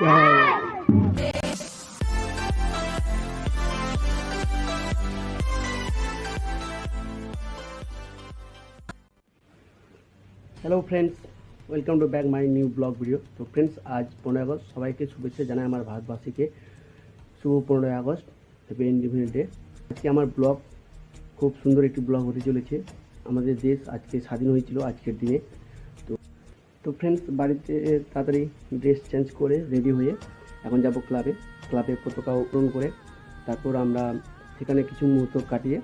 Hello friends welcome to back my new blog video তো friends আজ পনেরোই August. সবাইকে শুভেচ্ছা জানাই আমার ভারতবাসীকে। শুভ পনেরোই আগস্ট হ্যাপি ইন্ডিপেন্ডেন্স ডে আজকে আমার ব্লগ খুব সুন্দর একটি ব্লগ হতে চলেছে। আমাদের দেশ আজকে স্বাধীন হয়েছিল আজকের দিনে। তো ফ্রেন্ডস বাড়িতে তাড়াতাড়ি ড্রেস চেঞ্জ করে রেডি হয়ে এখন যাব ক্লাবে ক্লাবে পতাকা উত্তোলন করে তারপর আমরা সেখানে কিছু মুহূর্ত কাটিয়ে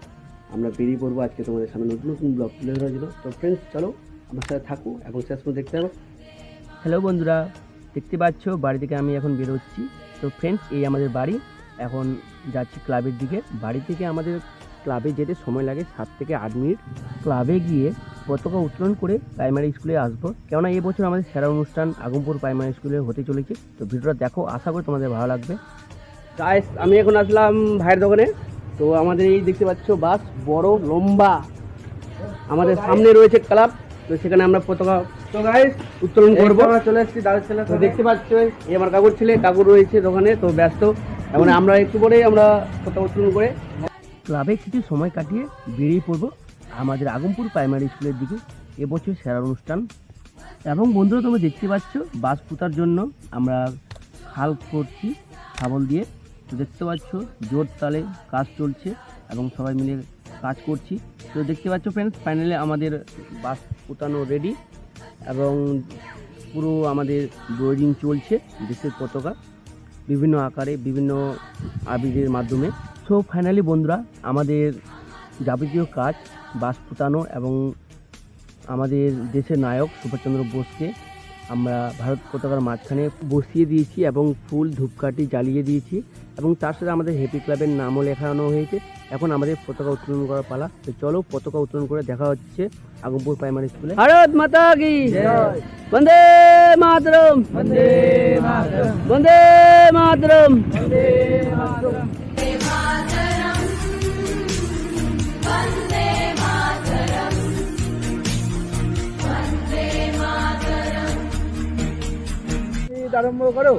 আমরা বেরিয়ে পড়ব আজকে তোমাদের সামনে নতুন নতুন ব্লগ তুলে ধরা ছিল তো ফ্রেন্ডস চলো আমার সাথে থাকো এবং শেষ পর্যন্ত দেখতে হবে হ্যালো বন্ধুরা, দেখতে পাচ্ছ, বাড়ি থেকে আমি এখন বেরোচ্ছি। তো ফ্রেন্ডস এই আমাদের বাড়ি। এখন যাচ্ছি ক্লাবের দিকে। বাড়ি থেকে আমাদের ক্লাবে যেতে সময় লাগে সাত থেকে আট মিনিট। ক্লাবে গিয়ে পতাকা উত্তোলন করে প্রাইমারি স্কুলে আসব। কেননা এবছর আমাদের সেরা অনুষ্ঠান আগমপুর প্রাইমারি স্কুলে হতে চলেছে। তো ভিডিওটা দেখো আশা করি তোমাদের ভালো লাগবে। গাইস আমি এখন আসলাম ভাইয়ের দোকানে। তো আমাদের এই দেখতে পাচ্ছ বাস বড় লম্বা। আমাদের সামনে রয়েছে ক্লাব। তো সেখানে আমরা পতাকা তো গাইস উত্তোলন করব। আমরা চলে এসেছি দাদা ছেলে তো দেখতে পাচ্ছ এই আমার কাকুর ছেলে কাকুর রয়েছে দোকানে তো ব্যস্ত। এখন আমরা একটু পরেই আমরা পতাকা উত্তোলন করে ক্লাবে কিছু সময় কাটিয়ে বেরিয়ে পড়ব। আমাদের আগমপুর প্রাইমারি স্কুলের দিকে এবছর সেরা অনুষ্ঠান। এবং বন্ধুরা, তোমরা দেখতে পাচ্ছ, বাস পোতার জন্য আমরা খাল করছি শাবল দিয়ে। তো দেখতে পাচ্ছ, জোর তালে কাজ চলছে এবং সবাই মিলে কাজ করছি। তো দেখতে পাচ্ছ ফ্রেন্ডস ফাইনালি আমাদের বাস পোতানো রেডি এবং পুরো আমাদের ড্রয়িং চলছে, দেশের পতাকা বিভিন্ন আকারে, বিভিন্ন আবিরের মাধ্যমে। সো ফাইনালি বন্ধুরা, আমাদের যাবতীয় কাজ বাস ফুটানো এবং আমাদের দেশের নায়ক সুভাষচন্দ্র বোসকে আমরা ভারত পতাকার মাঝখানে বসিয়ে দিয়েছি এবং ফুল ধূপকাঠি জ্বালিয়ে দিয়েছি এবং তার সাথে আমাদের হেপি ক্লাবের নামও লেখানো হয়েছে। এখন আমাদের পতাকা উত্তোলন করার পালা। তো চলো পতাকা উত্তোলন করে দেখা হচ্ছে আগমপুর প্রাইমারি স্কুলে ভারত মাতা কি? বন্দে মাতরম। বন্দে মাতরম। বন্দে মাতরম। আরম্ভ করো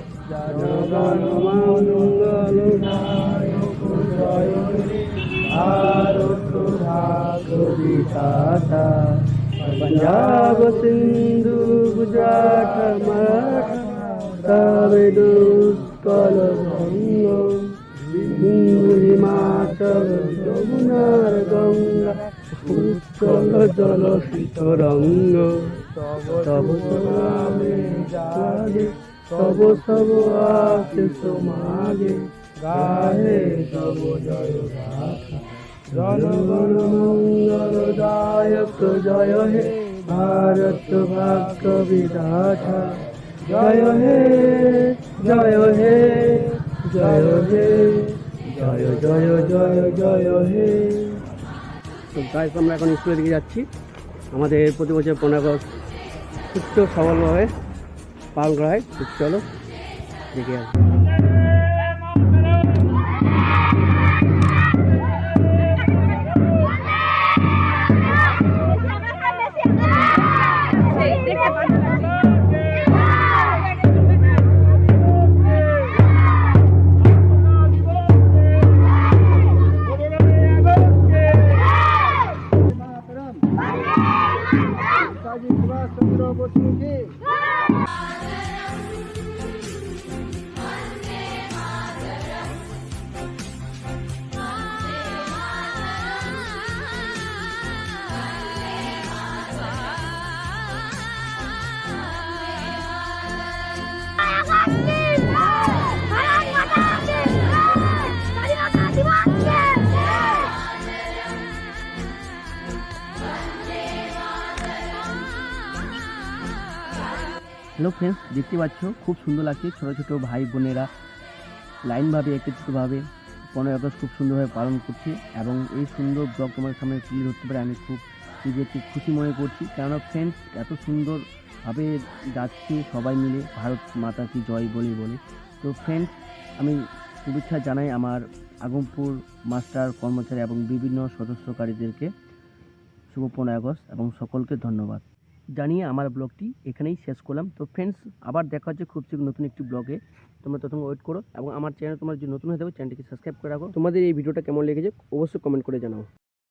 पंजाब सिंधु गुजरात मराठा तमिलु उत्कल बंग सिंधु हिमाचल যমুনার গঙ্গা উচ্চল জল শীতরঙ্গ তব নামে জাগে তব সব আছে সমাগে গাহে তব জয় গাথা জনগণ মঙ্গল দায়ক জয় হে, ভারত ভাগ্য বিধাতা। জয় হে জয় হে জয় হে, জয় জয় জয় জয় হে। তো গাইস আমরা এখন স্কুলের দিকে যাচ্ছি। আমাদের প্রতি বছর পনেরো আগস্ট সুস্থ সবলভাবে পালন করা হয় চলো দেখে আসব হ্যালো ফ্রেন্ডস দেখতে পাচ্ছ, খুব সুন্দর লাগছে। ছোটো ছোটো ভাই বোনেরা লাইনভাবে, একত্রিতভাবে পনেরোই আগস্ট খুব সুন্দরভাবে পালন করছে এবং এই সুন্দর ব্লগ তোমার সামনে তুলে ধরতে পারে। আমি খুব নিজেকে খুশি মনে করছি। কেননা ফ্রেন্ডস এত সুন্দরভাবে যাচ্ছে সবাই মিলে, ভারত মাতা কি জয় বলে বলে। তো ফ্রেন্ডস আমি শুভেচ্ছা জানাই আমার আগমপুর মাস্টার কর্মচারী এবং বিভিন্ন সদস্যকারীদেরকে। শুভ পনেরোই আগস্ট এবং সকলকে ধন্যবাদ। জানিয়ে আমার ব্লগটি এখানেই শেষ করলাম। তো ফ্রেন্ডস আবার দেখা হচ্ছে খুব শীঘ্র নতুন একটি ব্লগে। তোমরা তখন ওয়েট করো এবং আমার চ্যানেল তোমার যদি নতুন হয়ে থাকো চ্যানেলটিকে সাবস্ক্রাইব করে রাখো। তোমাদের এই ভিডিওটা কেমন লেগেছে, অবশ্যই কমেন্ট করে জানাও।